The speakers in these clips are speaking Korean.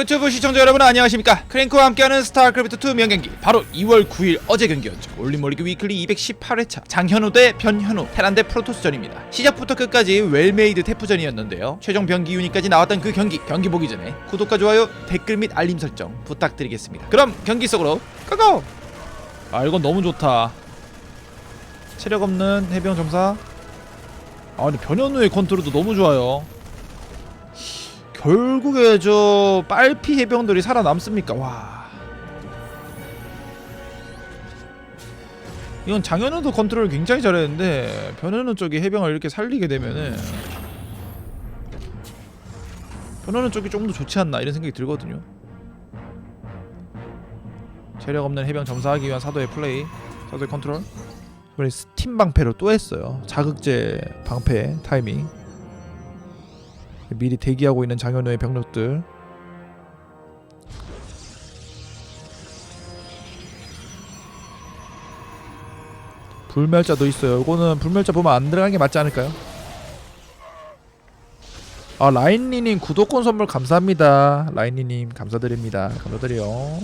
크튜브 시청자 여러분 안녕하십니까? 크랭크와 함께하는 스타크래프트2 명경기. 바로 2월 9일 어제 경기였죠. 올림몰리그 위클리 218회차 장현우 대 변현우 테란 대 프로토스전입니다. 시작부터 끝까지 웰메이드 태프전이었는데요. 최종 병기 유닛까지 나왔던 그 경기 경기 보기 전에 구독과 좋아요 댓글 및 알림 설정 부탁드리겠습니다. 그럼 경기 속으로 고고! 아 이건 너무 좋다. 체력 없는 해병 점사. 아 근데 변현우의 컨트롤도 너무 좋아요 결국에 저 빨피 해병들이 살아남습니까? 와. 이건 장현우도 컨트롤 굉장히 잘했는데 변현우 쪽이 해병을 이렇게 살리게 되면은 변현우 쪽이 좀더 좋지 않나 이런 생각이 들거든요. 체력 없는 해병 점사하기 위한 사도의 플레이, 사도의 컨트롤. 이번에 스팀 방패로 또 했어요. 자극제 방패 타이밍. 미리 대기하고 있는 장현우의 병력들 불멸자도 있어요. 이거는 불멸자 보면 안 들어가는 게 맞지 않을까요? 아 라인니님 구독권 선물 감사합니다. 라인니님 감사드립니다. 감사드려요.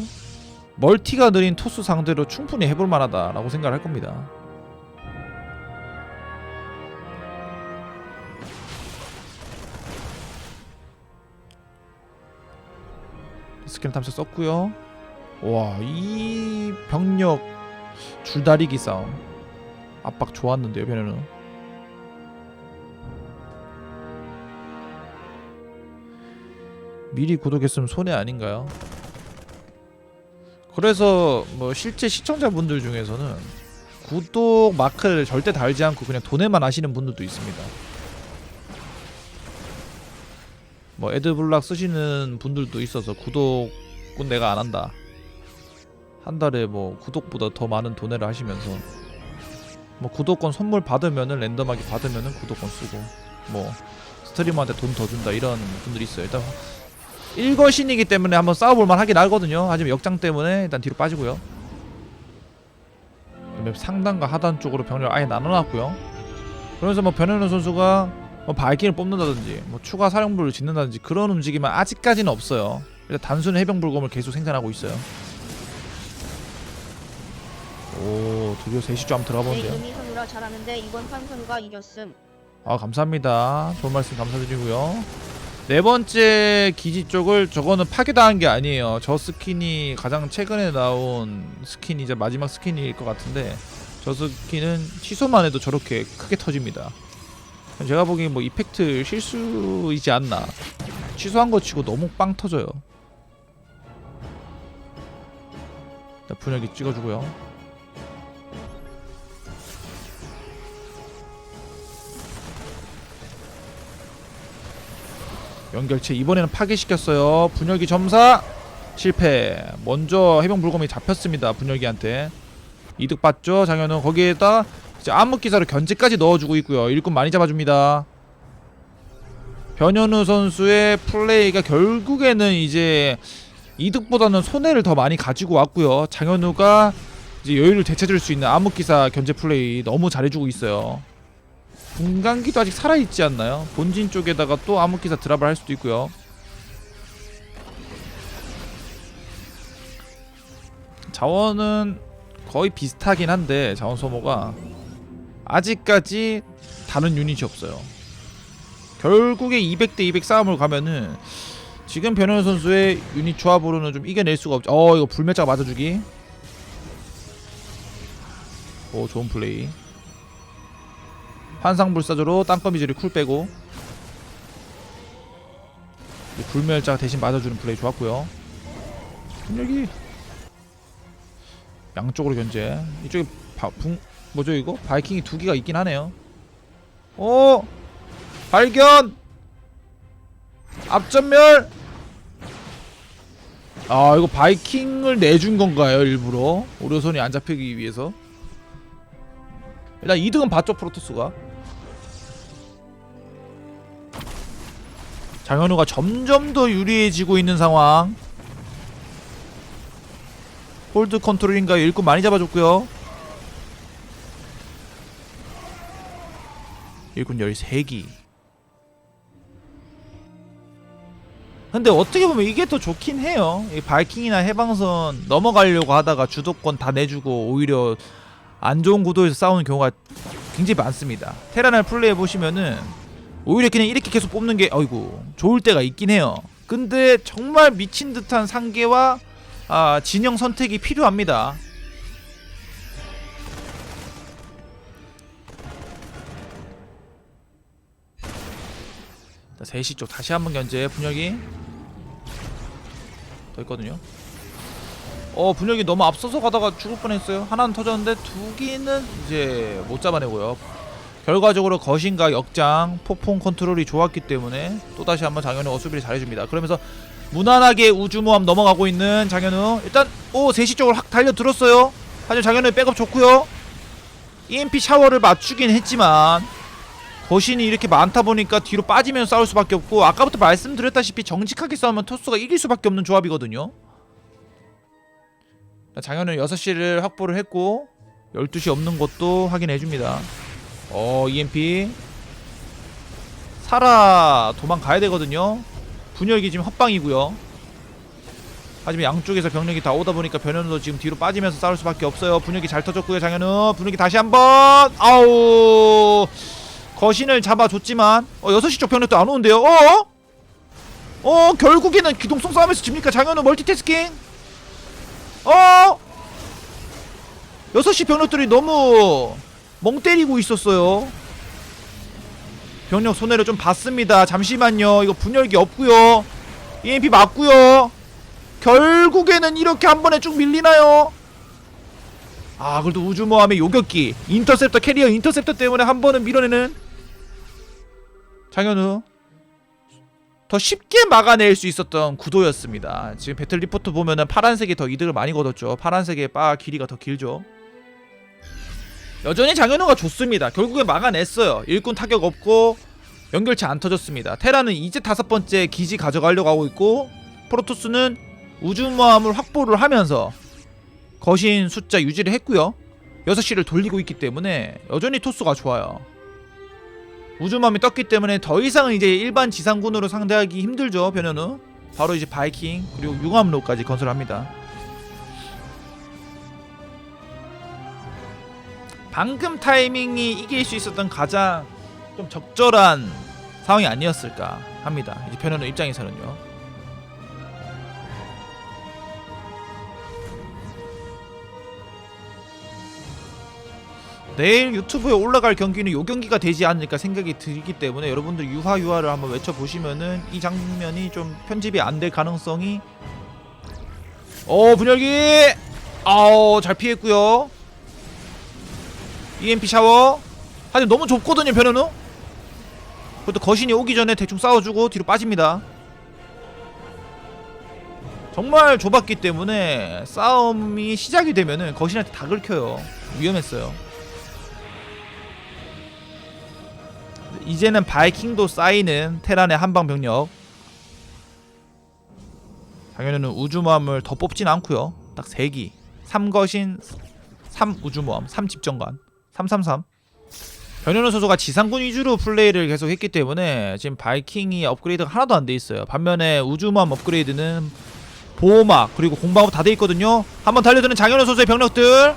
멀티가 느린 토스 상대로 충분히 해볼 만하다라고 생각할 겁니다. 스킬 탐색 썼고요. 와, 이 병력 줄다리기 싸움 압박 좋았는데요, 변현우. 미리 구독했으면 손해 아닌가요? 그래서 뭐 실제 시청자분들 중에서는 구독 마크를 절대 달지 않고 그냥 돈에만 하시는 분들도 있습니다. 뭐 애드블락 쓰시는 분들도 있어서 구독은 내가 안 한다. 한 달에 뭐 구독보다 더 많은 돈을 하시면서 뭐 구독권 선물 받으면은 랜덤하게 받으면은 구독권 쓰고 뭐 스트리머한테 돈 더 준다 이런 분들이 있어요. 일단 일거신이기 때문에 한번 싸워볼 만 하긴 하거든요. 하지만 역장 때문에 일단 뒤로 빠지고요. 상단과 하단 쪽으로 병력을 아예 나눠놨고요. 그러면서 뭐 변현우 선수가 뭐 바이킹을 뽑는다든지 뭐 추가 사령부를 짓는다든지 그런 움직임은 아직까지는 없어요. 일단 단순 해병 불검을 계속 생산하고 있어요. 오 드디어 세시조 한번 들어가 내. 이름이 잘하는데 이번 이겼음. 아 감사합니다. 좋은 말씀 감사드리고요. 네 번째 기지 쪽을 저거는 파괴당한 게 아니에요. 저 스킨이 가장 최근에 나온 스킨이 이제 마지막 스킨일 것 같은데 저 스킨은 취소만 해도 저렇게 크게 터집니다. 제가 보기엔 뭐 이펙트 실수이지 않나. 취소한 거 치고 너무 빵 터져요. 일단 분열기 찍어주고요. 연결체 이번에는 파괴시켰어요. 분열기 점사 실패. 먼저 해병 불검이 잡혔습니다. 분열기한테 이득 봤죠. 장현우 거기에다 이제 암흑 기사로 견제까지 넣어주고 있고요. 일꾼 많이 잡아줍니다. 변현우 선수의 플레이가 결국에는 이제 이득보다는 손해를 더 많이 가지고 왔고요. 장현우가 이제 여유를 되찾을 수 있는 암흑 기사 견제 플레이 너무 잘해주고 있어요. 분간기도 아직 살아있지 않나요? 본진 쪽에다가 또 암흑기사 드랍을 할 수도 있고요 자원은 거의 비슷하긴 한데 자원 소모가 아직까지 다른 유닛이 없어요. 결국에 200대 200 싸움을 가면은 지금 변현우 선수의 유닛 조합으로는 좀 이겨낼 수가 없죠. 어 이거 불멸자가 맞아주기. 오 좋은 플레이. 환상불사조로 땅거미지를 쿨 빼고. 이 불멸자가 대신 맞아주는 플레이 좋았고요. 여기. 양쪽으로 견제. 이쪽에 바, 붕 뭐죠 이거? 바이킹이 두 개가 있긴 하네요. 오 발견! 앞전멸! 아 이거 바이킹을 내준 건가요 일부러? 오려손이 안 잡히기 위해서? 일단 2등은 봤죠 프로토스가. 장현우가 점점 더 유리해지고 있는 상황. 홀드 컨트롤인가요? 일꾼 많이 잡아줬고요 일꾼 13기 근데 어떻게 보면 이게 더 좋긴 해요. 이 바이킹이나 해방선 넘어가려고 하다가 주도권 다 내주고 오히려 안 좋은 구도에서 싸우는 경우가 굉장히 많습니다. 테란을 플레이해 보시면은 오히려 그냥 이렇게 계속 뽑는 게 어이구 좋을 때가 있긴 해요. 근데 정말 미친 듯한 상계와 아, 진영 선택이 필요합니다. 3시 쪽 다시 한번 견제 분열기 더 있거든요. 어 분열기 너무 앞서서 가다가 죽을 뻔했어요. 하나는 터졌는데 두 개는 이제 못 잡아내고요. 결과적으로 거신과 역장, 폭풍 컨트롤이 좋았기 때문에 또 다시 한번 장현우가 수비를 잘해줍니다. 그러면서 무난하게 우주모함 넘어가고 있는 장현우 일단 오 3시 쪽으로 확 달려들었어요. 하지만 장현우의 백업 좋고요. EMP 샤워를 맞추긴 했지만 거신이 이렇게 많다 보니까 뒤로 빠지면서 싸울 수밖에 없고 아까부터 말씀드렸다시피 정직하게 싸우면 토스가 이길 수밖에 없는 조합이거든요. 장현은 6시를 확보를 했고 12시 없는 것도 확인해줍니다. 어 EMP 살아 도망가야 되거든요. 분열기 지금 헛방이고요. 하지만 양쪽에서 병력이 다 오다 보니까 변현우도 지금 뒤로 빠지면서 싸울 수밖에 없어요. 분열기 잘 터졌고요. 장현우 분열기 다시 한번 아우 거신을 잡아줬지만 어 6시 쪽 병력도 안 오는데요. 어? 어 결국에는 기동성 싸움에서 집니까? 장현우 멀티태스킹? 어? 6시 병력들이 너무 멍 때리고 있었어요. 병력 손해를 좀 봤습니다. 잠시만요. 이거 분열기 없고요. EMP 맞고요. 결국에는 이렇게 한 번에 쭉 밀리나요? 아 그래도 우주모함의 요격기 인터셉터 캐리어 인터셉터 때문에 한 번은 밀어내는 장현우 더 쉽게 막아낼 수 있었던 구도였습니다. 지금 배틀 리포트 보면은 파란색이 더 이득을 많이 거뒀죠. 파란색의 바 길이가 더 길죠. 여전히 장현우가 좋습니다. 결국에 막아냈어요. 일꾼 타격 없고 연결체 안 터졌습니다. 테라는 이제 다섯 번째 기지 가져가려고 하고 있고 프로토스는 우주모함을 확보를 하면서 거신 숫자 유지를 했고요. 6시를 돌리고 있기 때문에 여전히 토스가 좋아요. 우주맘이 떴기 때문에 더 이상은 이제 일반 지상군으로 상대하기 힘들죠 변현우. 바로 이제 바이킹 그리고 융암로까지 건설합니다. 방금 타이밍이 이길 수 있었던 가장 좀 적절한 상황이 아니었을까 합니다. 이제 변현우 입장에서는요 내일 유튜브에 올라갈 경기는 요 경기가 되지 않을까 생각이 들기 때문에 여러분들 유하 유하를 한번 외쳐 보시면은 이 장면이 좀 편집이 안 될 가능성이 어 분열기! 아우 잘 피했고요. EMP 샤워. 하지만 너무 좁거든요 변현우. 그것도 거신이 오기 전에 대충 싸워주고 뒤로 빠집니다. 정말 좁았기 때문에 싸움이 시작이 되면은 거신한테 다 긁혀요. 위험했어요 이제는 바이킹도 쌓이는 테란의 한방 병력. 당연히는 우주모함을 더 뽑진 않고요. 딱 3기. 3거신 3 우주모함, 3 집정관. 333. 변현우 선수가 지상군 위주로 플레이를 계속 했기 때문에 지금 바이킹이 업그레이드가 하나도 안 돼 있어요. 반면에 우주모함 업그레이드는 보호막 그리고 공방업 다 돼 있거든요. 한번 달려드는 장현우 선수의 병력들.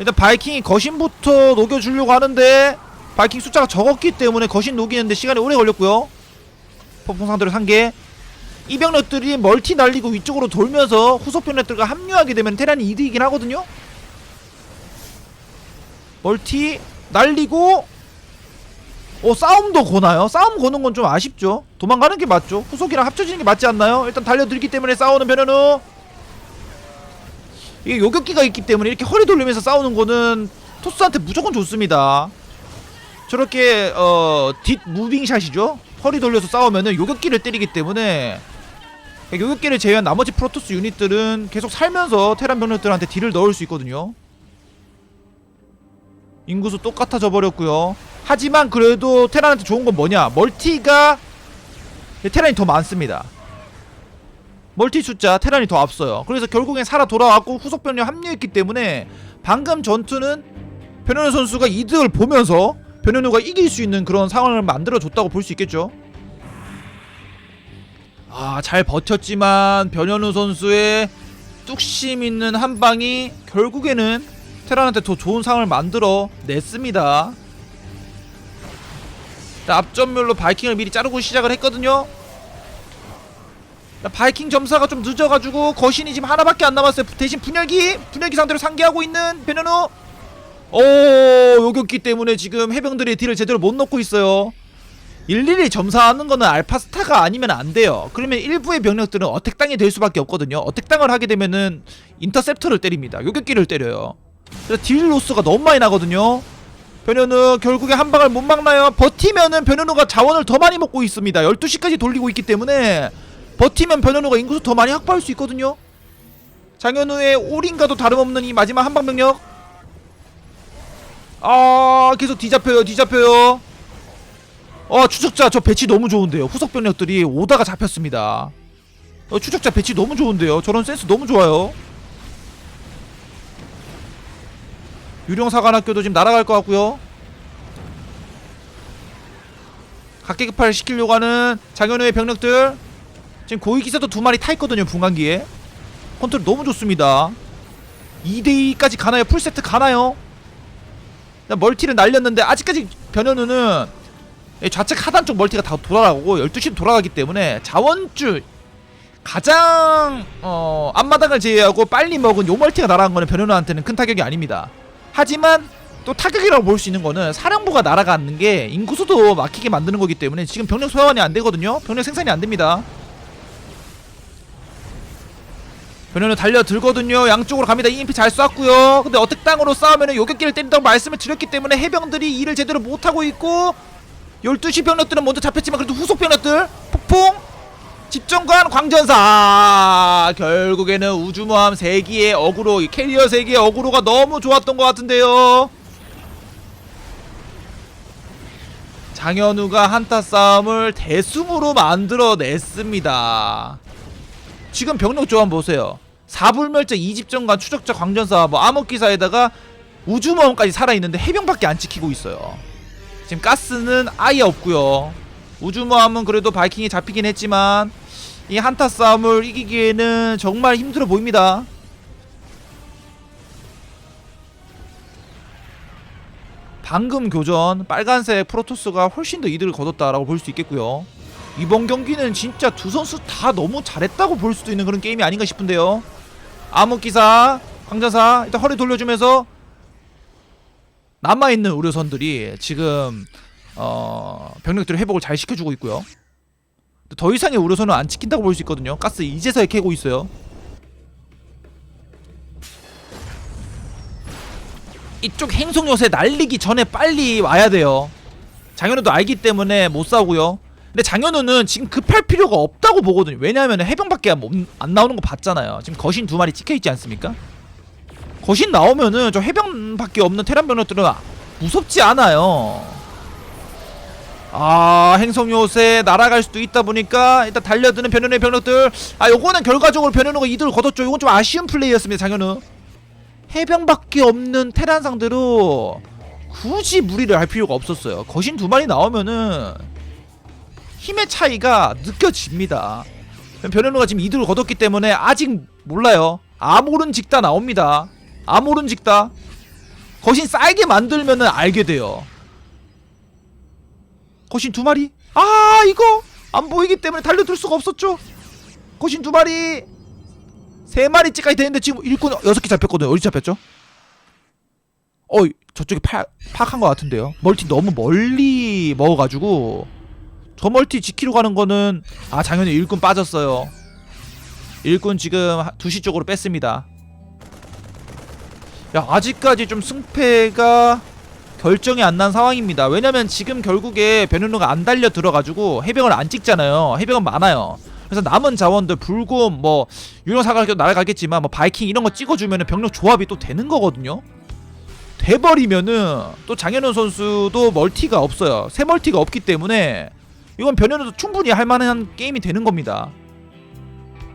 일단 바이킹이 거신부터 녹여주려고 하는데 바이킹 숫자가 적었기 때문에 거신 녹이는데 시간이 오래 걸렸고요. 폭풍 상대로 상계. 이 병력들이 멀티 날리고 위쪽으로 돌면서 후속 병력들과 합류하게 되면 테란이 이득이긴 하거든요. 멀티 날리고 어 싸움도 거나요? 싸움 거는 건 좀 아쉽죠. 도망가는 게 맞죠. 후속이랑 합쳐지는 게 맞지 않나요? 일단 달려들기 때문에 싸우는 변현우. 이게 요격기가 있기 때문에 이렇게 허리 돌리면서 싸우는 거는 토스한테 무조건 좋습니다. 저렇게 어 뒷 무빙샷이죠. 허리 돌려서 싸우면은 요격기를 때리기 때문에 요격기를 제외한 나머지 프로토스 유닛들은 계속 살면서 테란 병력들한테 딜을 넣을 수 있거든요. 인구수 똑같아져 버렸고요. 하지만 그래도 테란한테 좋은 건 뭐냐? 멀티가 테란이 더 많습니다. 멀티 숫자 테란이 더 앞서요. 그래서 결국엔 살아 돌아왔고 후속 병력 합류했기 때문에 방금 전투는 변현우 선수가 이득을 보면서 변현우가 이길 수 있는 그런 상황을 만들어 줬다고 볼 수 있겠죠. 아, 잘 버텼지만 변현우 선수의 뚝심 있는 한 방이 결국에는 테란한테 더 좋은 상황을 만들어 냈습니다. 자, 앞전멸로 바이킹을 미리 자르고 시작을 했거든요. 자, 바이킹 점사가 좀 늦어가지고 거신이 지금 하나밖에 안 남았어요. 대신 분열기, 분열기 상대로 상계하고 있는 변현우. 오, 요격기 때문에 지금 해병들이 딜을 제대로 못 넣고 있어요. 일일이 점사하는 거는 알파스타가 아니면 안 돼요. 그러면 일부의 병력들은 어택당이 될 수밖에 없거든요. 어택당을 하게 되면은 인터셉터를 때립니다. 요격기를 때려요. 그래서 딜 로스가 너무 많이 나거든요. 변현우 결국에 한 방을 못 막나요? 버티면은 변현우가 자원을 더 많이 먹고 있습니다. 12시까지 돌리고 있기 때문에 버티면 변현우가 인구수 더 많이 확보할 수 있거든요. 장현우의 올인가도 다름없는 이 마지막 한방 병력. 아 계속 뒤잡혀요 뒤잡혀요. 어 추적자 저 배치 너무 좋은데요. 후속 병력들이 오다가 잡혔습니다. 어 추적자 배치 너무 좋은데요. 저런 센스 너무 좋아요. 유령사관학교도 지금 날아갈 것 같고요. 각계급파를 시키려고 하는 장현우의 병력들 지금 고위기사도 두 마리 타 있거든요. 분광기에 컨트롤 너무 좋습니다. 2대2까지 가나요? 풀세트 가나요? 나 멀티를 날렸는데 아직까지 변현우는 이 좌측 하단 쪽 멀티가 다 돌아가고 12시 돌아가기 때문에 자원줄 가장 어 앞마당을 제외하고 빨리 먹은 요 멀티가 날아간 거는 변현우한테는 큰 타격이 아닙니다. 하지만 또 타격이라고 볼 수 있는 거는 사령부가 날아가는 게 인구수도 막히게 만드는 거기 때문에 지금 병력 소환이 안 되거든요. 병력 생산이 안 됩니다. 변현우 달려들거든요. 양쪽으로 갑니다. EMP 잘 쐈고요. 근데 어택 땅으로 싸우면 요격기를 때린다고 말씀을 드렸기 때문에 해병들이 일을 제대로 못하고 있고 12시 병력들은 먼저 잡혔지만 그래도 후속 병력들 폭풍 집정관 광전사 아, 결국에는 우주모함 3기의 어그로 이 캐리어 3기의 어그로가 너무 좋았던 것 같은데요 장현우가 한타 싸움을 대승으로 만들어냈습니다 지금 병력 조합 보세요 사불멸자 이집정관 추적자 광전사 뭐 암흑기사에다가 우주모함까지 살아있는데 해병밖에 안 찍히고 있어요 지금 가스는 아예 없고요. 우주모함은 그래도 바이킹이 잡히긴 했지만 이 한타 싸움을 이기기에는 정말 힘들어 보입니다. 방금 교전 빨간색 프로토스가 훨씬 더 이득을 거뒀다라고 볼 수 있겠고요. 이번 경기는 진짜 두 선수 다 너무 잘했다고 볼 수도 있는 그런 게임이 아닌가 싶은데요. 암흑기사, 광자사 일단 허리 돌려주면서 남아있는 의료선들이 지금 어, 병력들의 회복을 잘 시켜주고 있고요. 더 이상의 의료선은 안 지킨다고 볼 수 있거든요. 가스 이제서야 캐고 있어요. 이쪽 행성 요새 날리기 전에 빨리 와야 돼요. 장현우도 알기 때문에 못 싸우고요. 근데 장현우는 지금 급할 필요가 없다고 보거든요. 왜냐하면 해병밖에 안, 안 나오는 거 봤잖아요. 지금 거신 두 마리 찍혀 있지 않습니까? 거신 나오면은 저 해병밖에 없는 테란 아- 무섭지 않아요. 아 행성 요새 날아갈 수도 있다 보니까 일단 달려드는 변현우의 병력들 아 요거는 결과적으로 변현우가 이득을 거뒀죠. 요건 좀 아쉬운 플레이였습니다. 장현우 해병밖에 없는 테란 상대로 굳이 무리를 할 필요가 없었어요. 거신 두 마리 나오면은 힘의 차이가 느껴집니다. 변현우가 지금 이득을 거뒀기 때문에 아직 몰라요. 아모른 직다 나옵니다. 아모른 직다. 거신 쌓이게 만들면은 알게 돼요. 거신 두 마리? 아 이거 안 보이기 때문에 달려들 수가 없었죠. 거신 두 마리, 세 마리째까지 되는데 지금 일꾼 여섯 개 잡혔거든요. 어디 잡혔죠? 어 저쪽에 파, 파악한 것 같은데요. 멀티 너무 멀리 먹어가지고 저 멀티 지키러 가는 거는 아 당연히 일꾼 빠졌어요. 일꾼 지금 2시 쪽으로 뺐습니다. 야 아직까지 좀 승패가 결정이 안 난 상황입니다. 왜냐면 지금 결국에 변현우가 안 달려 들어가지고 해병을 안 찍잖아요. 해병은 많아요. 그래서 남은 자원들 불곰 뭐 유령사가 날아가겠지만 뭐 바이킹 이런 거 찍어주면은 병력 조합이 또 되는 거거든요. 돼버리면은 또 장현우 선수도 멀티가 없어요. 새 멀티가 없기 때문에 이건 변현우도 충분히 할 만한 게임이 되는 겁니다.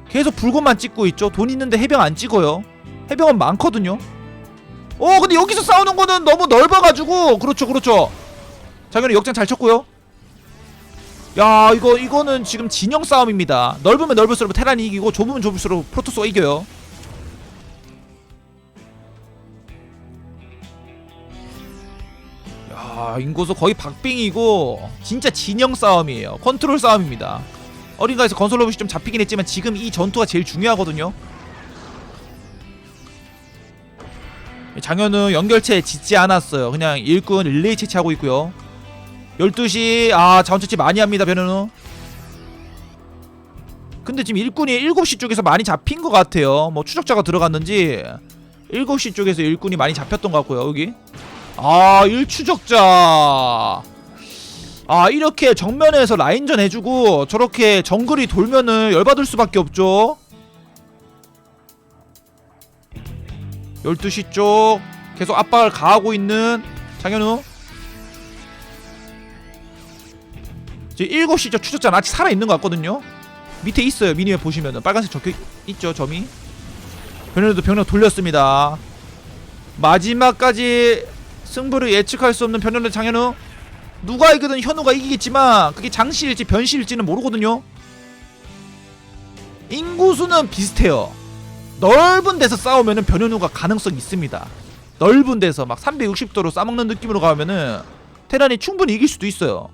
계속 불곰만 찍고 있죠. 돈 있는데 해병 안 찍어요. 해병은 많거든요. 어 근데 여기서 싸우는 거는 너무 넓어가지고 그렇죠 그렇죠. 장현우 역장 잘 쳤고요. 야 이거 이거는 지금 진영 싸움입니다 넓으면 넓을수록 테란이 이기고 좁으면 좁을수록 프로토스가 이겨요 야 인구수 거의 박빙이고 진짜 진영 싸움이에요. 컨트롤 싸움입니다. 어딘가에서 건설 로봇이 좀 잡히긴 했지만 지금 이 전투가 제일 중요하거든요. 장현우 연결체 짓지 않았어요. 그냥 일꾼 릴레이 채취하고 있고요. 12시 아 자원 채취 많이 합니다 변현우. 근데 지금 일꾼이 7시 쪽에서 많이 잡힌 것 같아요. 뭐 추적자가 들어갔는지 7시 쪽에서 일꾼이 많이 잡혔던 것 같고요 여기 아 1추적자. 아 이렇게 정면에서 라인전 해주고 저렇게 정글이 돌면은 열받을 수밖에 없죠. 12시 쪽 계속 압박을 가하고 있는 장현우. 지금 7시 쪽 추적자는 아직 살아있는 것 같거든요. 밑에 있어요 미니맵 보시면은. 빨간색 적혀 있죠 점이. 변현우도 병력 돌렸습니다. 마지막까지 승부를 예측할 수 없는 변현우 장현우. 누가 이기든 현우가 이기겠지만 그게 장시일지 변시일지는 모르거든요. 인구수는 비슷해요. 넓은 데서 싸우면 은 변현우가 가능성 있습니다. 넓은 데서 막 360도로 싸먹는 느낌으로 가면은 테란이 충분히 이길 수도 있어요.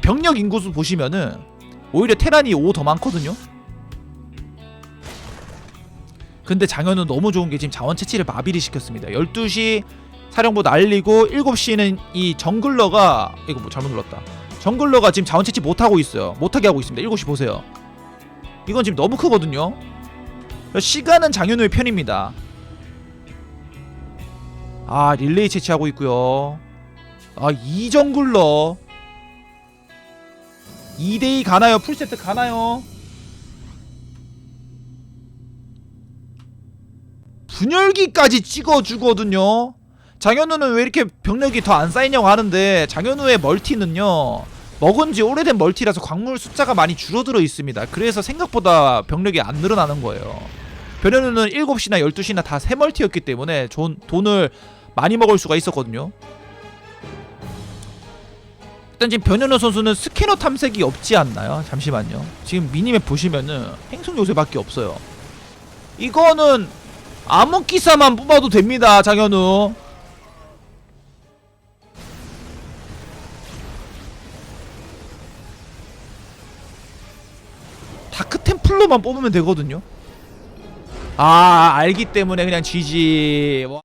병력 인구수 보시면은 오히려 테란이 5 더 많거든요. 근데 장현은 너무 좋은 게 지금 자원 채취를 마비를 시켰습니다. 12시 사령부 날리고 7시는 이 정글러가 이거 뭐 잘못 눌렀다. 정글러가 지금 자원 채취 못 하고 있어요. 못 하게 하고 있습니다. 7시 보세요. 이건 지금 너무 크거든요. 시간은 장현우의 편입니다. 아, 릴레이 채취하고 있고요. 아, 이 정글러 2대2 가나요? 풀세트 가나요? 분열기까지 찍어주거든요. 장현우는 왜 이렇게 병력이 더 안 쌓이냐고 하는데 장현우의 멀티는요. 먹은 지 오래된 멀티라서 광물 숫자가 많이 줄어들어 있습니다. 그래서 생각보다 병력이 안 늘어나는 거예요. 변현우는 7시나 12시나 다 새 멀티였기 때문에 돈, 돈을 많이 먹을 수가 있었거든요. 일단 지금 변현우 선수는 스캐너 탐색이 없지 않나요? 잠시만요. 지금 미니맵 보시면은 행성 요새밖에 없어요. 이거는 암흑기사만 뽑아도 됩니다, 장현우. 뽑으면 되거든요. 아, 알기 때문에 그냥 GG. 와.